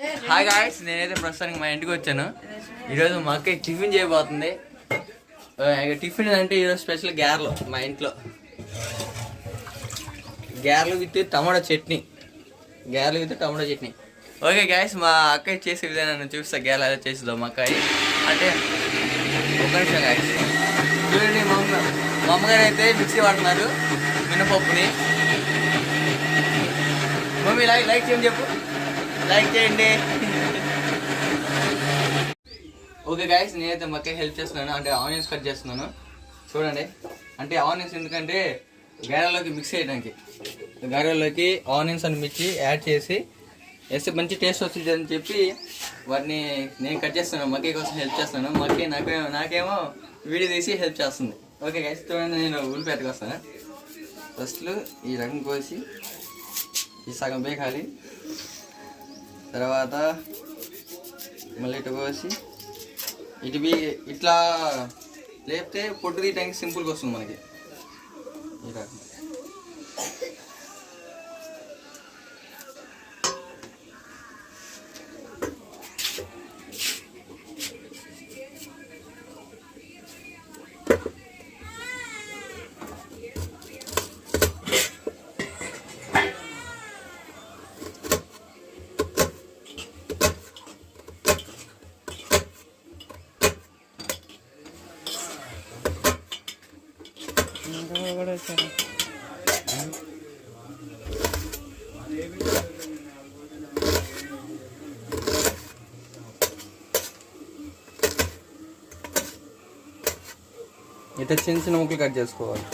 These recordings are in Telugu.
హాయ్ గాయస్ నేనైతే ప్రస్తుతానికి మా ఇంటికి వచ్చాను. ఈరోజు మా అక్క టిఫిన్ చేయబోతుంది. టిఫిన్ అంటే ఈరోజు స్పెషల్ గ్యార్లు మా ఇంట్లో. గ్యార్లు with tomato chutney. గ్యార్లు with tomato chutney. Okay guys మా అక్కయ్య చేసే విధానం చూపిస్తా. గ్యార్లు ఎలా చేస్తుందో మా అక్కయ్య అంటే ఒక నిమిషం గాయస్ చూడండి మా అమ్మ మా అమ్మగారు అయితే మిక్సీ వాడుతున్నారు మినపప్పుని. మమ్మీ లైక్ లైక్ చేయండి చెప్పు. లైక్ చేయండి. ఓకే గాయస్ నేనైతే మక్క హెల్ప్ చేస్తున్నాను. అంటే ఆనియన్స్ కట్ చేస్తున్నాను. చూడండి. అంటే ఆనియన్స్ ఎందుకంటే గారెలోకి మిక్స్ చేయడానికి. గారెలోకి ఆనియన్స్ అని మిర్చి యాడ్ చేసి వేస్తే మంచి టేస్ట్ వస్తుంది అని చెప్పి వాటిని నేను కట్ చేస్తున్నాను. మక్కీ కోసం హెల్ప్ చేస్తున్నాను. మక్కీ నాకే నాకేమో వీడియో తీసి హెల్ప్ చేస్తుంది. ఓకే గైస్ చూడండి నేను ఉల్లిపాయకి వస్తాను. ఫస్ట్లో ఈ రకం కోసి ఈ సగం బేకాలి తర్వాత మళ్ళీ ఇటు కోసి ఇటు ఇట్లా లేపితే పొట్టు తీయటానికి సింపుల్గా వస్తుంది మనకి. ఈ రకం కూడా వచ్చారు ఇట్లా చిన్న చిన్న ముక్కలు కట్ చేసుకోవాలి.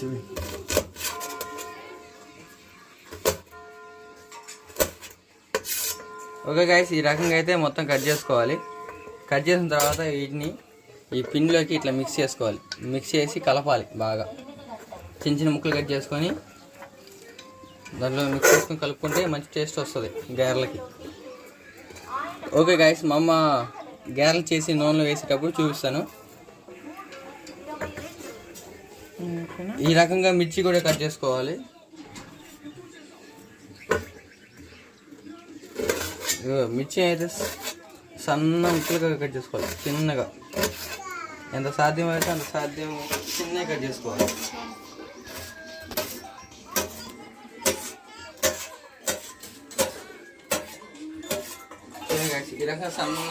చూడు ఓకే గాయస్ ఈ రకంగా అయితే మొత్తం కట్ చేసుకోవాలి. కట్ చేసిన తర్వాత వీటిని ఈ పిండిలోకి ఇట్లా మిక్స్ చేసుకోవాలి. మిక్స్ చేసి కలపాలి బాగా. చిన్న చిన్న ముక్కలు కట్ చేసుకొని దాంట్లో మిక్స్ చేసుకొని కలుపుకుంటే మంచి టేస్ట్ వస్తుంది గారెలకి. ఓకే గాయస్ మా అమ్మ గారెలు చేసి నూనెలో వేసేటప్పుడు చూపిస్తాను. ఈ రకంగా మిర్చి కూడా కట్ చేసుకోవాలి. మిర్చి అయితే సన్న ముక్కలుగా కట్ చేసుకోవాలి. చిన్నగా. ఎంత సాధ్యం అయితే అంత సాధ్యం చిన్నగా కట్ చేసుకోవాలి. ఈ రకంగా సన్న.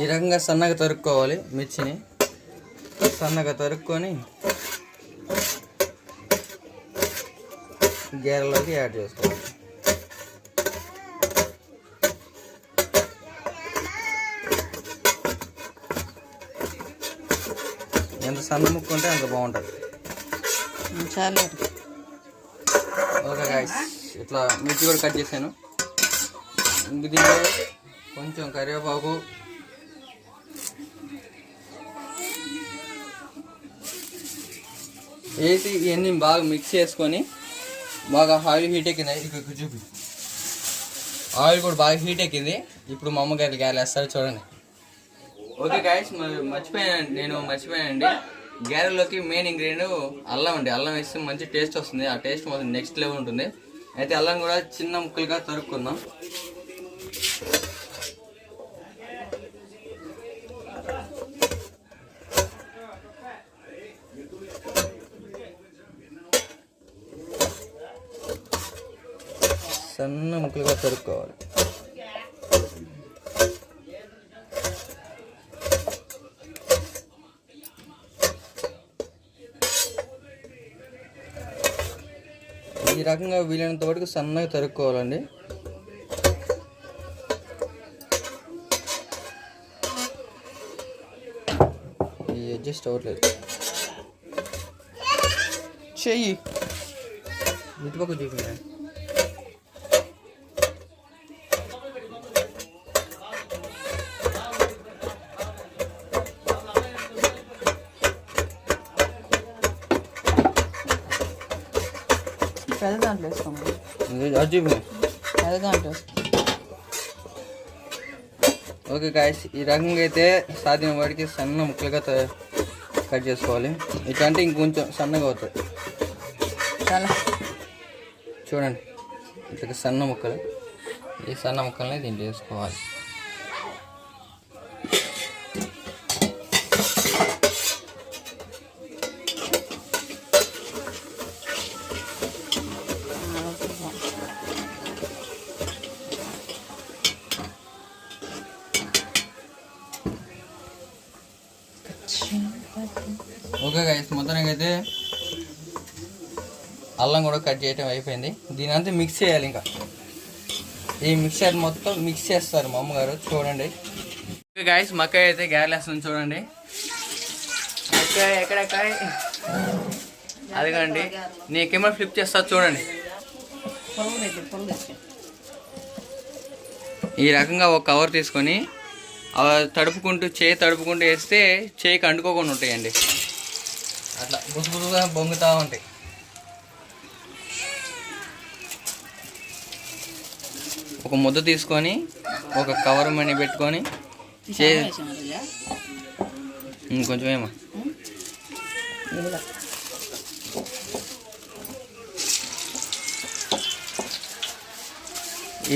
ఈ రకంగా సన్నగా తరుక్కోవాలి మిర్చిని. సన్నగా తరుక్కొని గేరలోకి యాడ్ చేసుకోవాలి. ఎంత సన్న ముక్క ఉంటే అంత బాగుంటుంది. చాలు. ఓకే గాయస్ ఇట్లా మిర్చి కూడా కట్ చేశాను. ఇంక దీంట్లో కొంచెం కరివేపాకు వేసి ఇవన్నీ బాగా మిక్స్ చేసుకొని బాగా ఆయిల్ హీట్ ఎక్కింది. ఇక్కడ చూపి ఆయిల్ కూడా బాగా హీట్ ఎక్కింది. ఇప్పుడు మా అమ్మగారు గ్యారెలు వేస్తారు చూడండి. ఓకే గాయస్ మర్చిపోయాను నేను మర్చిపోయానండి. గ్యారెల్లోకి మెయిన్ ఇంగ్రీడియంట్ అల్లం అండి. అల్లం వేస్తే మంచి టేస్ట్ వస్తుంది. ఆ టేస్ట్ మాత్రం నెక్స్ట్ లెవెల్ ఉంటుంది. అయితే అల్లం కూడా చిన్న ముక్కలుగా తరుక్కుందాం. సన్న ముక్కలుగా తరుక్కోవాలి. ఈ రకంగా వీలైనంత వరకు సన్నగా తరుక్కోవాలండి. ఈ అడ్జస్ట్ అవ్వట్లేదు. చెయ్యి. ఇటుపక్క చూపించండి. పెద్ద దాంట్లో వేసుకోమని పెద్ద దాంట్లో ఓకే గాయస్ ఈ రకంగా అయితే సాధ్యం వాడికి సన్న ముక్కలుగా కట్ చేసుకోవాలి. ఇట్లాంటి ఇంకొంచెం సన్నగా అవుతుంది చాలా. చూడండి ఇట్లా సన్న ముక్కలు. ఈ సన్న ముక్కల్ని దీంట్లో వేసుకోవాలి. ఓకే గైస్ మొత్తానికి అయితే అల్లం కూడా కట్ చేయటం అయిపోయింది. దీని అంతా మిక్స్ చేయాలి ఇంకా. ఈ మిక్సర్ మొత్తం మిక్స్ చేస్తారు మా అమ్మగారు చూడండి. ఓకే గాయస్ మక్కాయ అయితే గ్యారేస్తుంది చూడండి. మక్కాయ ఎక్కడెక్కాయ అదిగోండి. నీ కెమెరా ఫ్లిప్ చేస్తా చూడండి. ఈ రకంగా ఒక కవర్ తీసుకొని తడుపుకుంటూ చేయి తడుపుకుంటూ వేస్తే చేయికి అంటుకోకుండా ఉంటాయండి. అట్లా బుసుబుసుగా బొంగుతూ ఉంటాయి. ఒక ముద్ద తీసుకొని ఒక కవర్ మనీ పెట్టుకొని చే ఇంకొంచెం ఏమో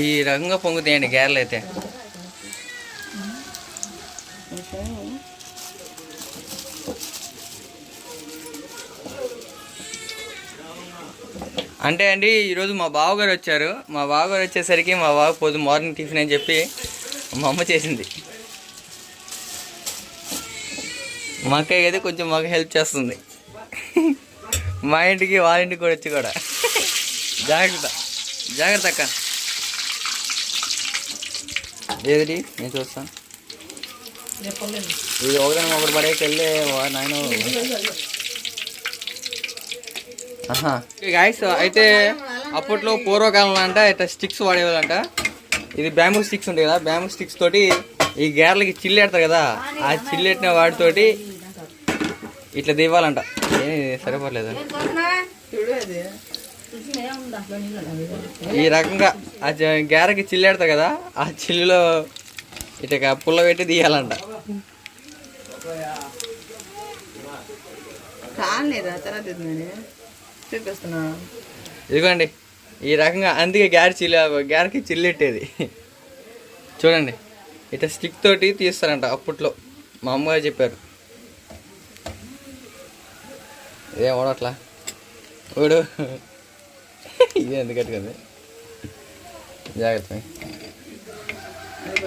ఈ రకంగా పొంగుతాయండి గేర్లు అయితే. అంటే అండి ఈరోజు మా బావగారు వచ్చారు. మా బావగారు వచ్చేసరికి మా బావ పొద్దు మార్నింగ్ టిఫిన్ అని చెప్పి మా అమ్మ చేసింది. మా అక్కయ్య అయితే కొంచెం మాకు హెల్ప్ చేస్తుంది. మా ఇంటికి వాళ్ళ ఇంటికి కూడా వచ్చి కూడా. జాగ్రత్త. జాగ్రత్త అక్క. ఏది? నేను చూస్తాను. ఇది ఒకదాని ఒకటి పడేకి వెళ్ళే నాయన. గాయస్ అయితే అప్పట్లో పూర్వకాలంలో అంట ఇట్లా స్టిక్స్ వాడేవాళ్ళంట. ఇది బ్యాంబూ స్టిక్స్ ఉంటాయి కదా బ్యాంబూ స్టిక్స్ తోటి ఈ గేర్లకి చిల్లెడతారు కదా ఆ చిల్లెట్టిన వాటితోటి ఇట్లా దివ్వాలంట. సరిపోలేదు ఈ రకంగా ఆ గేరకి చిల్లెడతారు కదా ఆ చిల్లులో ఇట్లా పుల్ల పెట్టి తీయాలంట కాలేదా తర్వాత చూపిస్తున్నా ఇదిగోండి ఈ రకంగా అందుకే గ్యార్ చిల్లు గ్యార్కి చిల్లెట్టేది చూడండి ఇట్లా స్టిక్ తోటి తీస్తారంట అప్పట్లో మా అమ్మగారు చెప్పారు ఇదే ఓడట్లా ఓడు ఇదే ఎందుకు కట్టుకుంది జాగ్రత్త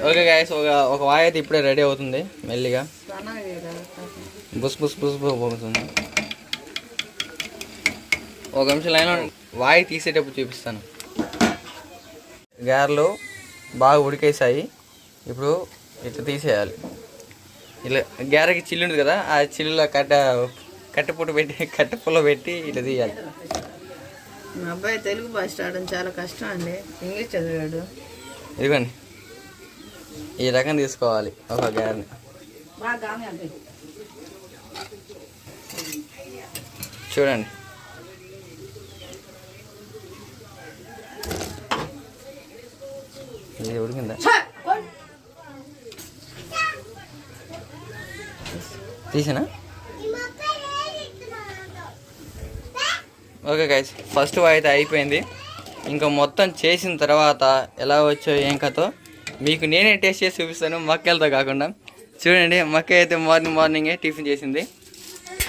ఓకే గాయస్ ఒక ఒక వాయి అయితే ఇప్పుడే రెడీ అవుతుంది మెల్లిగా బుస్ బుస్ బుస్ పోతుంది ఒక నిమిషం ఉండండి. వాయి తీసేటప్పుడు చూపిస్తాను. గారెలు బాగా ఉడికేసాయి. ఇప్పుడు ఇట్లా తీసేయాలి. ఇలా గారెకి చిల్లు ఉంది కదా ఆ చిల్లులో కట్ట కట్టెపుట్టు పెట్టి కట్టెపుల్ల పెట్టి ఇట్లా తీయాలి. మా అబ్బాయి తెలుగు భాష రావడం చాలా కష్టం అండి. ఇంగ్లీష్ చదివాడు. ఇదిగోండి. ఈ రకం తీసుకోవాలి ఒక గారెని. చూడండి. ఇది ఉడికిందా తీసినా ఓకే గైస్ ఫస్ట్ అయితే అయిపోయింది ఇంకా మొత్తం చేసిన తర్వాత ఎలా వచ్చో ఏం కథో మీకు నేనే టేస్ట్ చేసి చూపిస్తాను మక్కలతో కాకుండా చూడండి మక్క అయితే మార్నింగ్ మార్నింగే టిఫిన్ చేసింది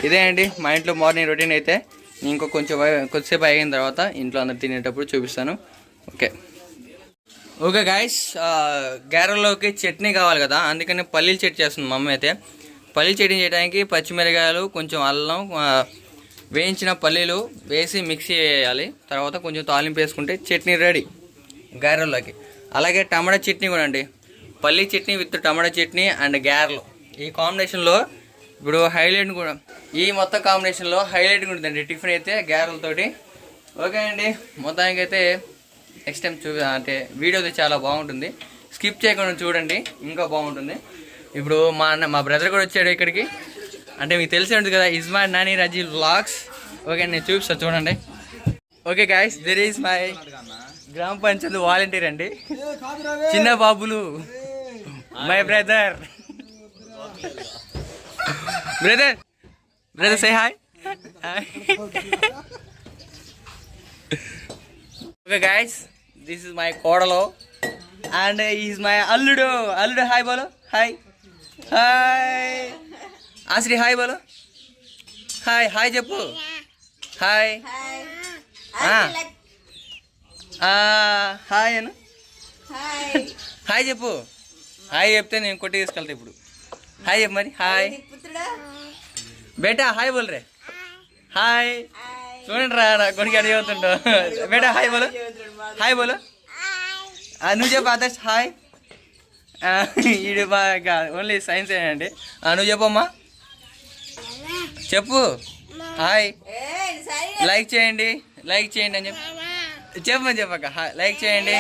ఇదే అండి మా ఇంట్లో మార్నింగ్ రొటీన్ అయితే ఇంకో కొంచెం కొద్దిసేపు అయిన తర్వాత ఇంట్లో అందరు తినేటప్పుడు చూపిస్తాను ఓకే ఓకే గాయస్ గారెలోకి చట్నీ కావాలి కదా అందుకని పల్లీలు చట్నీ చేస్తుంది మమ్మీ అయితే. పల్లీలు చట్నీ చేయడానికి పచ్చిమిరకాయలు కొంచెం అల్లం వేయించిన పల్లీలు వేసి మిక్సీ వేయాలి తర్వాత కొంచెం తాలింపు వేసుకుంటే చట్నీ రెడీ గారెల్లోకి. అలాగే టమాటా చట్నీ కూడా అండి. పల్లీ chutney with tomato chutney and గారెలు. ఈ కాంబినేషన్లో ఇప్పుడు హైలైట్ కూడా ఈ మొత్తం కాంబినేషన్లో హైలైట్ కూడా ఉంటుందండి టిఫిన్ అయితే గారెలతోటి. ఓకే అండి మొత్తానికి అయితే నెక్స్ట్ టైం చూ అంటే వీడియో అయితే చాలా బాగుంటుంది. స్కిప్ చేయకుండా చూడండి ఇంకా బాగుంటుంది. ఇప్పుడు మా అన్న మా బ్రదర్ కూడా వచ్చాడు ఇక్కడికి. అంటే మీకు తెలిసే ఉంటుంది కదా ఇస్మాన్ నాని రజీ వ్లాగ్స్ ఓకే నేను చూపిస్తాను చూడండి. Okay guys there is my grama panchayati volunteer అండి. చిన్న బాబులు my brother brother brother say hi okay guys this is my కోడలో. And is my అల్లుడు. అల్లుడు హాయ్ బోలో. హాయ్ హాయ్ ఆశ్రీ హాయ్ బోలో. హాయ్ హాయ్ చెప్పు. హాయ్ హాయ్ అను. హాయ్ చెప్పు. హాయ్ చెప్తే నేను కొట్టి తీసుకెళ్తా ఇప్పుడు. హాయ్ చెప్పు మరి. హాయ్ బేటా హాయ్ బోల్ రే హాయ్ చూడండి రా నా కొడుకు అడిగి అవుతుంటా బేటా హాయ్ బోలో. హాయ్ బోలో. నువ్వు చెప్పు ఆదర్శ్ హాయ్. ఈడు బాగా ఓన్లీ సైన్స్ అండి. నువ్వు చెప్పమ్మా చెప్పు. హాయ్. లైక్ చేయండి లైక్ చేయండి అని చెప్పు. చెప్పమని చెప్పక హాయ్ లైక్ చేయండి.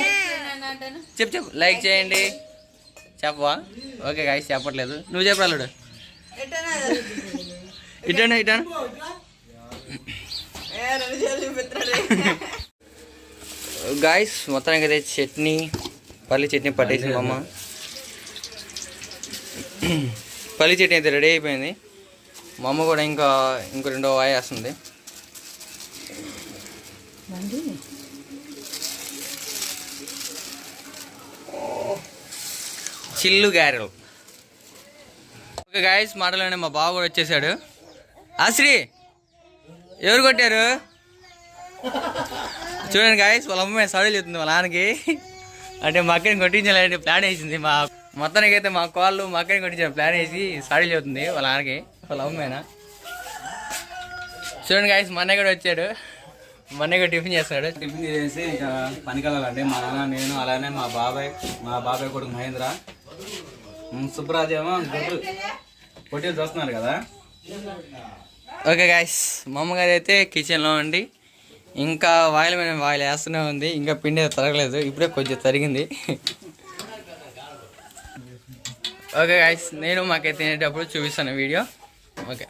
చెప్పు చెప్పు లైక్ చేయండి. చెప్పవా? ఓకే గాయస్ చెప్పట్లేదు. నువ్వు చెప్పు అల్లుడు. ఇటాను ఇటాను గాయస్ మొత్తానికి అయితే చట్నీ పల్లి చట్నీ పట్టేసింది మా అమ్మ. పల్లి చట్నీ అయితే రెడీ అయిపోయింది. మా అమ్మ కూడా ఇంకా ఇంకో రెండో వాయి వేస్తుంది. చిల్లు గారెలు. ఓకే గాయస్ మాటలోనే మా బావ కూడా వచ్చేసాడు. ఆశ్రీ! ఎవరు కొట్టారు? చూడండి గాయస్ వాళ్ళ అమ్మ సారీ చెప్తుంది వాళ్ళ నాన్నకి. అంటే మా అక్కడిని కొట్టించాలంటే ప్లాన్ వేసింది మా మొత్తానికి అయితే మా కాళ్ళు మా అక్కడిని కొట్టించిన ప్లాన్ వేసి సారీ చెబుతుంది వాళ్ళ నాన్నకి వాళ్ళ అమ్మాయినా చూడండి గాయస్ మొన్న కూడా వచ్చాడు. మొన్న కూడా టిఫిన్ చేస్తాడు. టిఫిన్ చేసి ఇంకా పనికి వెళ్ళాలండి. మా నాన్న నేను అలానే మా బాబాయ్ మా బాబాయ్ కొడుకు మహేంద్ర. సుబ్బరాజేమో సుబ్బరాజ్ ఏమో పొట్టి చూస్తున్నారు కదా. ఓకే గాయస్ మా అమ్మగారు అయితే కిచెన్లో ఉండి ఇంకా వాయిల్ మీద వాయిల్ వేస్తూనే ఉంది. ఇంకా పిండి తరగలేదు. ఇప్పుడే కొంచెం తరిగింది. ఓకే గాయస్ నేను మాకైతే తినేటప్పుడు చూపిస్తాను వీడియో. ఓకే.